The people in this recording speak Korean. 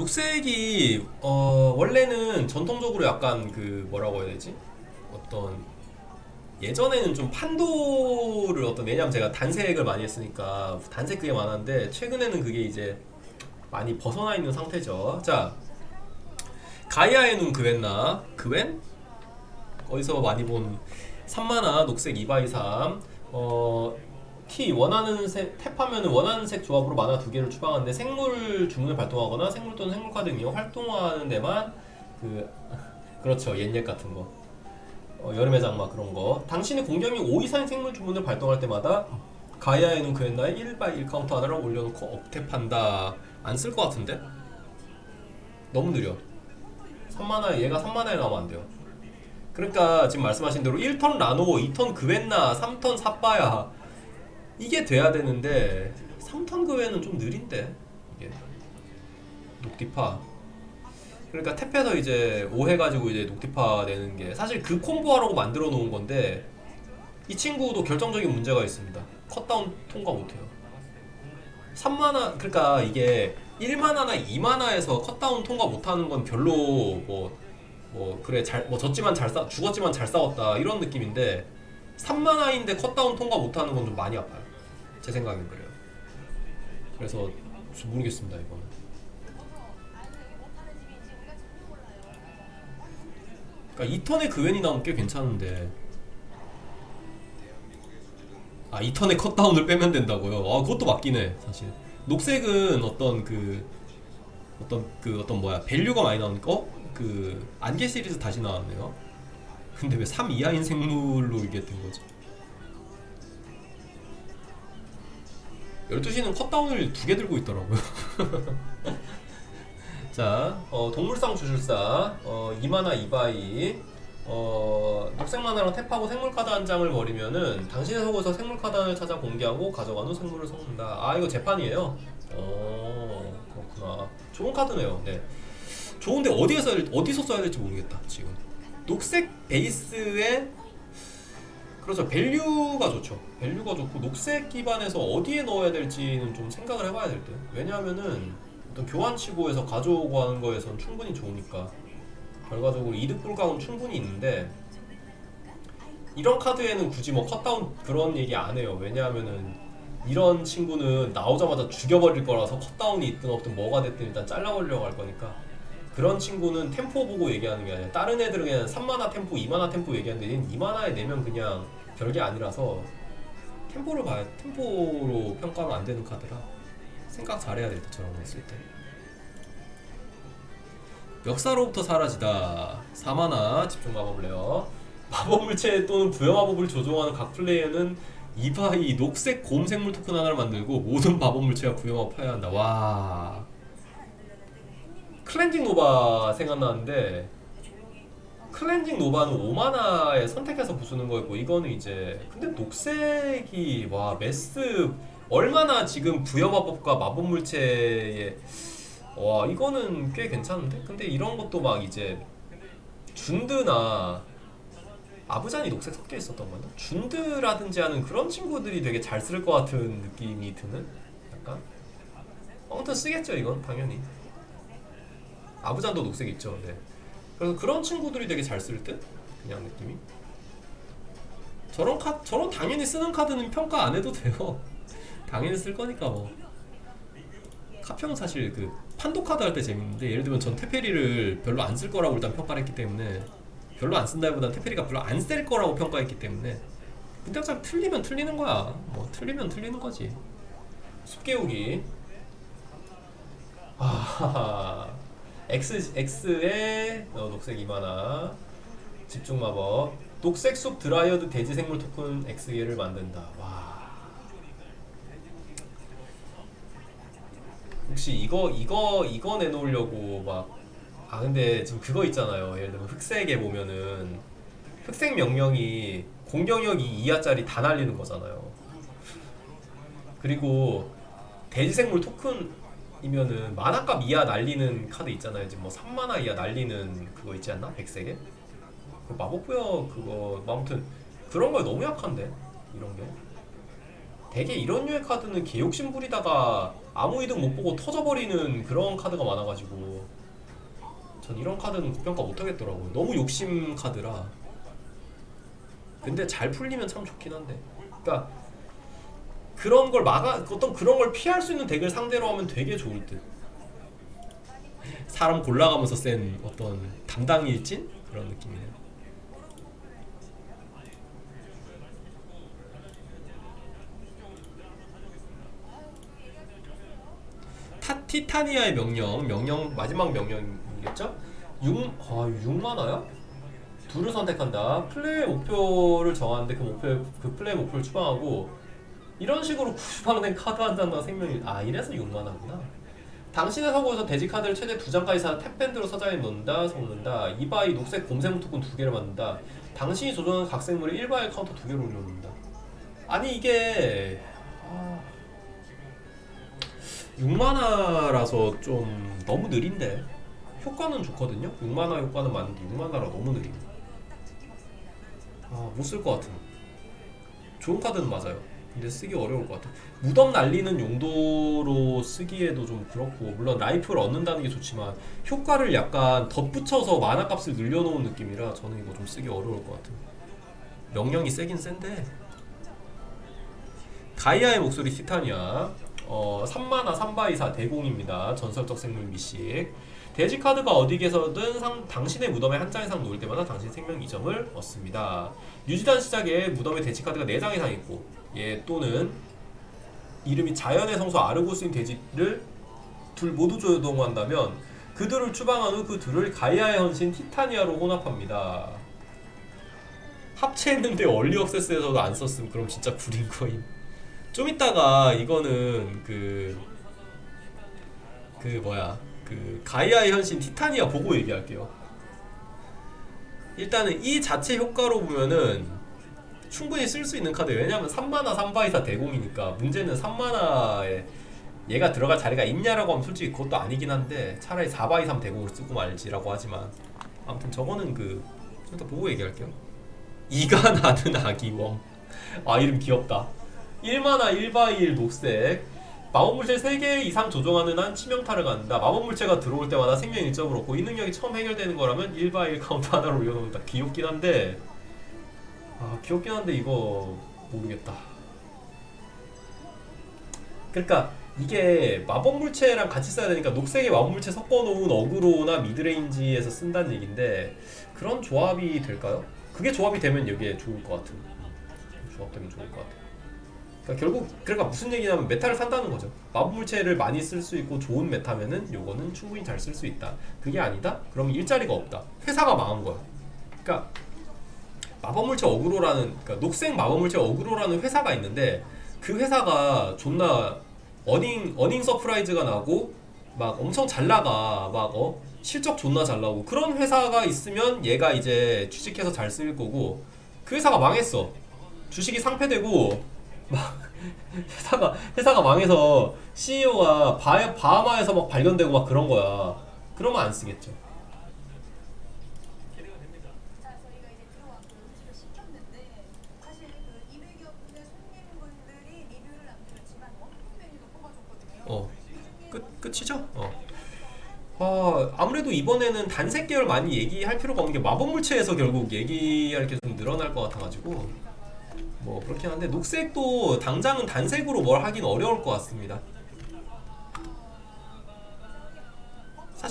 녹색이 어 원래는 전통적으로 약간 그 뭐라고 해야 되지? 어떤 예전에는 좀 판도를 어떤 왜냐면 제가 단색을 많이 했으니까 단색 그게 많았는데 최근에는 그게 이제 많이 벗어나 있는 상태죠. 자 가이아의 눈 그웬나 그웬 어디서 많이 본 3만화 녹색 2바이 3 어, T 원하는 색 탭하면 원하는 색 조합으로 만화 두 개를 추방하는데 생물 주문을 발동하거나 생물 또는 생물 카드 등이 활동하는 데만 그 그렇죠. 옛옛 같은 거. 어, 여름의 장마 그런 거. 당신이 공격이 5 이상의 생물 주문을 발동할 때마다 가야의 눈 그엔나에 1바이 1 카운터 하나를 올려놓고 억탭한다. 안 쓸 것 같은데? 너무 느려. 3만화에 얘가 3만화에 나오면 안 돼요. 그러니까 지금 말씀하신 대로 1턴 라노, 2턴 그웬나, 3턴 삽바야 이게 돼야 되는데 3턴 그웬은 좀 느린데. 이게 녹디파. 그러니까 탭해서 이제 5 해 가지고 이제 녹디파 내는 게 사실 그 콤보 하라고 만들어 놓은 건데 이 친구도 결정적인 문제가 있습니다. 컷다운 통과 못해요. 3만화 그러니까 이게 1만화나 2만화에서 컷다운 통과 못하는 건 별로 뭐뭐 그래 잘 뭐 졌지만 잘 싸, 죽었지만 잘 싸웠다 이런 느낌인데 3만화인데 컷다운 통과 못하는 건 좀 많이 아파요 제 생각엔 그래요 그래서 좀 모르겠습니다 이거는 그러니까 2턴에 그웬이 나오면 꽤 괜찮은데 아 2턴에 컷다운을 빼면 된다고요 아 그것도 맞긴 해 사실 녹색은 어떤 그 어떤 그 어떤 뭐야 밸류가 많이 나오니까 어? 그 안개 시리즈 다시 나왔네요. 근데 왜 3 이하인 생물로 이게 된 거지? 12시는 컷다운을 두 개 들고 있더라고요. 자, 어, 동물상 주술사, 어, 2만화 2바이, 어, 녹색 만화랑 탭하고 생물 카드 한 장을 버리면은 당신의 속에서 생물 카드 하나를 찾아 공개하고 가져간 후 생물을 섞는다. 아, 이거 재판이에요? 어, 그렇구나. 좋은 카드네요. 네. 좋은데 어디에서 어디서 써야 될지 모르겠다 지금 녹색 베이스에 그렇죠 밸류가 좋죠. 밸류가 좋고 녹색 기반에서 어디에 넣어야 될지는 좀 생각을 해봐야 될 듯. 왜냐하면은 어떤 교환치고에서 가져오고 하는 거에선 충분히 좋으니까. 결과적으로 이득 불가은 충분히 있는데 이런 카드에는 굳이 뭐 컷다운 그런 얘기 안 해요. 왜냐하면은 이런 친구는 나오자마자 죽여버릴 거라서 컷다운이 있든 없든 뭐가 됐든 일단 잘라버리려고 할 거니까 그런 친구는 템포 보고 얘기하는 게 아니라 다른 애들은 그냥 3만화 템포, 2만화 템포 얘기하는데 얘는 2만화에 내면 그냥 별게 아니라서 템포를 봐야 템포로 평가하면 안 되는 카드라 생각 잘해야 될 때 저런 거 했을 때. 역사로부터 사라지다. 4만화 집중 마법을 내요 마법 물체 또는 부여 마법을 조종하는 각 플레이어는 이바이 녹색 곰 생물 토큰 하나를 만들고 모든 마법 물체와 부여 마법 파야 한다. 와 클렌징 노바 생각나는데 클렌징 노바는 5만화에 선택해서 부수는 거였고 이거는 이제 근데 녹색이 와 메스 얼마나 지금 부여마법과 마법 물체에 와 이거는 꽤 괜찮은데? 근데 이런 것도 막 이제 준드나 아부잔이 녹색 섞여 있었던 건가? 준드라든지 하는 그런 친구들이 되게 잘 쓸 것 같은 느낌이 드는? 약간? 아무튼 쓰겠죠 이건 당연히 아부잔도 녹색 있죠. 네. 그래서 그런 친구들이 되게 잘 쓸 듯? 그냥 느낌이. 저런 카 저런 당연히 쓰는 카드는 평가 안 해도 돼요. 당연히 쓸 거니까 뭐. 카평은 사실 그 판도 카드 할 때 재밌는데 예를 들면 전 테페리를 별로 안 쓸 거라고 일단 평가를 했기 때문에 별로 안 쓴다기보다 테페리가 별로 안 쓸 거라고 평가했기 때문에 근데 어차피 틀리면 틀리는 거야. 뭐 틀리면 틀리는 거지. 숲개우기. 아 X X에 어, 녹색 이만화 집중 마법 녹색 숲 드라이어드 대지 생물 토큰 X개를 만든다. 와. 혹시 이거 이거 이거 내놓으려고 막 아 근데 지금 그거 있잖아요. 예를 들면 흑색에 보면은 흑색 명령이 공격력이 2하짜리 다 날리는 거잖아요. 그리고 대지 생물 토큰 이면은 만화값 이하 날리는 카드 있잖아요. 지금 뭐 3만화 이하 날리는 그거 있지 않나? 백색에? 그 마법부여 그거 뭐 아무튼 그런 거에 너무 약한데 이런 게 되게 이런 류의 카드는 개 욕심 부리다가 아무 이득 못 보고 터져버리는 그런 카드가 많아가지고 전 이런 카드는 고평가 못하겠더라고요. 너무 욕심 카드라. 근데 잘 풀리면 참 좋긴 한데. 그러니까 그런 걸 막아 어떤 그런 걸 피할 수 있는 덱을 상대로 하면 되게 좋을 듯. 사람 골라가면서 센 어떤 담당 일진 그런 느낌이네요. 타, 티타니아의 명령, 명령 마지막 명령이겠죠? 6, 아 6만화야? 둘을 선택한다. 플레이 목표를 정하는데 그 목표 그 플레이 목표를 추방하고 이런 식으로 90만원 된 카드 한 장당 생명이 아 이래서 6만화구나. 당신의 사고에서 돼지 카드를 최대 두 장까지 사 탭밴드로 서장에 넣는다, 섞는다. 이바이 녹색 곰샘 투군 두 개를 만든다. 당신이 조종한 각 생물의 1바이 카운터 두 개를 올려놓는다. 아니 이게 아... 6만화라서 좀 너무 느린데 효과는 좋거든요. 6만화 효과는 많은데 6만화라 너무 느림. 아못 쓸 것 같은. 좋은 카드는 맞아요. 근데 쓰기 어려울 것 같아. 무덤 날리는 용도로 쓰기에도 좀 그렇고 물론 라이프를 얻는다는 게 좋지만 효과를 약간 덧붙여서 만화 값을 늘려놓은 느낌이라 저는 이거 좀 쓰기 어려울 것 같은. 명령이 세긴 센데 가이아의 목소리 티타니아 어, 3만화 3바이사 대공입니다. 전설적 생물 미식. 돼지 카드가 어디에서든 상, 당신의 무덤에 한 장 이상 놓을 때마다 당신 생명 2점을 얻습니다. 유지단 시작에 무덤에 돼지 카드가 4장 이상 있고 얘 또는 이름이 자연의 성소 아르고스인 돼지를 둘 모두 조동한다면 그들을 추방한 후 그 둘을 가이아의 헌신 티타니아로 혼합합니다. 합체했는데 얼리 억세스에서도 안 썼음 그럼 진짜 구린 거임. 좀 이따가 이거는 그, 그 뭐야, 그 가이아의 현신 티타니아 보고 얘기할게요. 일단은 이 자체 효과로 보면은 충분히 쓸 수 있는 카드. 왜냐면 3만화 3바이사 대공이니까 문제는 3만화에 얘가 들어갈 자리가 있냐라고 하면 솔직히 그것도 아니긴 한데 차라리 4바이 3 대공을 쓰고 말지라고 하지만 아무튼 저거는 그 일단 보고 얘기할게요. 이가 나는 아기웡 아 이름 귀엽다. 1만화 1바일 녹색. 마법물체 3개 이상 조종하는 한 치명타를 갖는다. 마법물체가 들어올 때마다 생명 1점을 얻고 이 능력이 처음 해결되는 거라면 1바일 카운트 하나를 올려놓는다. 귀엽긴 한데 아 귀엽긴 한데 이거 모르겠다 그러니까 이게 마법 물체랑 같이 써야 되니까 녹색에 마법 물체 섞어놓은 어그로나 미드레인지에서 쓴다는 얘긴데 그런 조합이 될까요? 그게 조합이 되면 여기에 좋을 것 같은 조합되면 좋을 것 같아요 그러니까 결국 그러니까 무슨 얘기냐면 메타를 산다는 거죠. 마법 물체를 많이 쓸 수 있고 좋은 메타면은 요거는 충분히 잘 쓸 수 있다. 그게 아니다? 그러면 일자리가 없다. 회사가 망한 거야. 그러니까 마법 물체 어그로라는 그러니까 녹색 마법 물체 어그로라는 회사가 있는데 그 회사가 존나 어닝 어닝 서프라이즈가 나고 막 엄청 잘 나가 막 어 실적 존나 잘 나오고 그런 회사가 있으면 얘가 이제 취직해서 잘 쓸 거고 그 회사가 망했어 주식이 상패되고 막 회사가 회사가 망해서 CEO가 바, 바하마에서 막 발견되고 막 그런 거야. 그러면 안 쓰겠죠. 자, 저희가 이제 들어왔고 음식을 시켰는데 사실 그 200여 분의 손님분들이 리뷰를 남겨줬지만 어떤 메뉴도 뽑아줬거든요. 어. 끝 끝이죠. 어. 아, 아무래도 이번에는 단색 계열 많이 얘기할 필요가 없는 게 마법 물체에서 결국 얘기할 게 좀 늘어날 것 같아가지고 뭐 그렇긴 한데 녹색도 당장은 단색으로 뭘 하긴 어려울 것 같습니다.